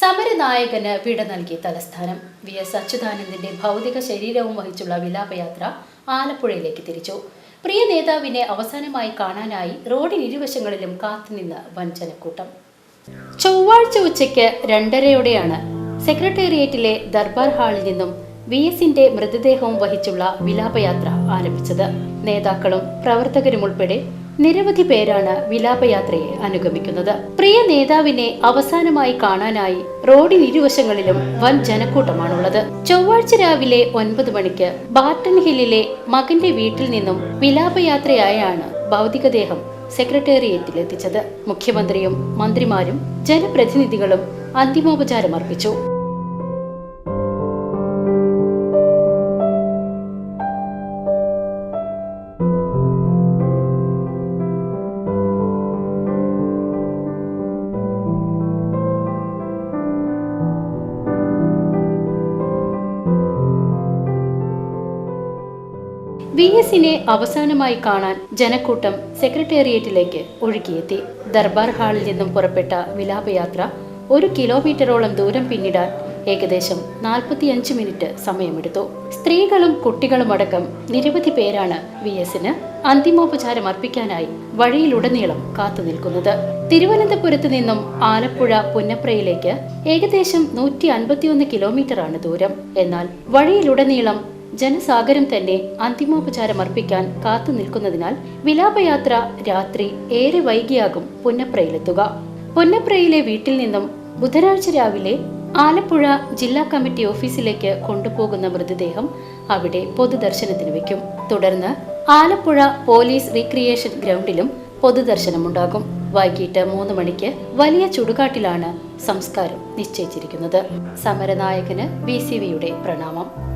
സമരനായകന് വിട നൽകി തലസ്ഥാനം. വി. എസ്. അച്യുതാനന്ദന്റെ ഭൗതിക ശരീരവും വഹിച്ചുള്ള വിലാപയാത്ര ആലപ്പുഴയിലേക്ക് തിരിച്ചു. പ്രിയ നേതാവിനെ അവസാനമായി കാണാനായി റോഡിന് ഇരുവശങ്ങളിലും കാത്തുനിന്ന് വൻ ജനക്കൂട്ടം ചൊവ്വാഴ്ച ഉച്ചയ്ക്ക് രണ്ടരയോടെയാണ് സെക്രട്ടേറിയറ്റിലെ ദർബാർ ഹാളിൽ നിന്നും വി. എസിന്റെ മൃതദേഹവും വഹിച്ചുള്ള വിലാപയാത്ര ആരംഭിച്ചത്. നേതാക്കളും പ്രവർത്തകരും ഉൾപ്പെടെ നിരവധി പേരാണ് വിലാപയാത്രയെ അനുഗമിക്കുന്നത്. പ്രിയ നേതാവിനെ അവസാനമായി കാണാനായി റോഡിന് ഇരുവശങ്ങളിലും വൻ ജനക്കൂട്ടമാണുള്ളത്. ചൊവ്വാഴ്ച രാവിലെ ഒൻപത് മണിക്ക് ബാർട്ടൺ ഹില്ലിലെ മകന്റെ വീട്ടിൽ നിന്നും വിലാപയാത്രയായാണ് ഭൗതികദേഹം സെക്രട്ടേറിയറ്റിൽ എത്തിച്ചത് മുഖ്യമന്ത്രിയും മന്ത്രിമാരും ജനപ്രതിനിധികളും അന്തിമോപചാരം അർപ്പിച്ചു വി എസിനെ അവസാനമായി കാണാൻ ജനക്കൂട്ടം സെക്രട്ടേറിയറ്റിലേക്ക് ഒഴുകിയെത്തി. ദർബാർ ഹാളിൽ നിന്നും പുറപ്പെട്ട വിലാപയാത്ര ഒരു കിലോമീറ്ററോളം ദൂരം പിന്നിടാൻ ഏകദേശം നാൽപ്പത്തിയഞ്ച് മിനിറ്റ് സമയമെടുത്തു. സ്ത്രീകളും കുട്ടികളും അടക്കം നിരവധി പേരാണ് വി എസിന് അന്തിമോപചാരം അർപ്പിക്കാനായി വഴിയിലുടനീളം കാത്തുനിൽക്കുന്നത് തിരുവനന്തപുരത്ത് നിന്നും ആലപ്പുഴ പുന്നപ്രയിലേക്ക് ഏകദേശം നൂറ്റി അൻപത്തിയൊന്ന് കിലോമീറ്ററാണ് ദൂരം. എന്നാൽ വഴിയിലുടനീളം ജനസാഗരം തന്നെ അന്തിമോപചാരം അർപ്പിക്കാൻ കാത്തു നിൽക്കുന്നതിനാൽ വിലാപയാത്ര രാത്രി ഏറെ വൈകിയാകും പുന്നപ്രയിലെത്തുക. പുന്നപ്രയിലെ വീട്ടിൽ നിന്നും ബുധനാഴ്ച രാവിലെ ആലപ്പുഴ ജില്ലാ കമ്മിറ്റി ഓഫീസിലേക്ക് കൊണ്ടുപോകുന്ന മൃതദേഹം അവിടെ പൊതുദർശനത്തിന് വെക്കും തുടർന്ന് ആലപ്പുഴ പോലീസ് റീക്രിയേഷൻ ഗ്രൗണ്ടിലും പൊതുദർശനമുണ്ടാകും. വൈകിട്ട് മൂന്ന് മണിക്ക് വലിയ ചുടുകാട്ടിലാണ് സംസ്കാരം നിശ്ചയിച്ചിരിക്കുന്നത്. സമരനായകന് ബി സി വിയുടെ പ്രണാമം.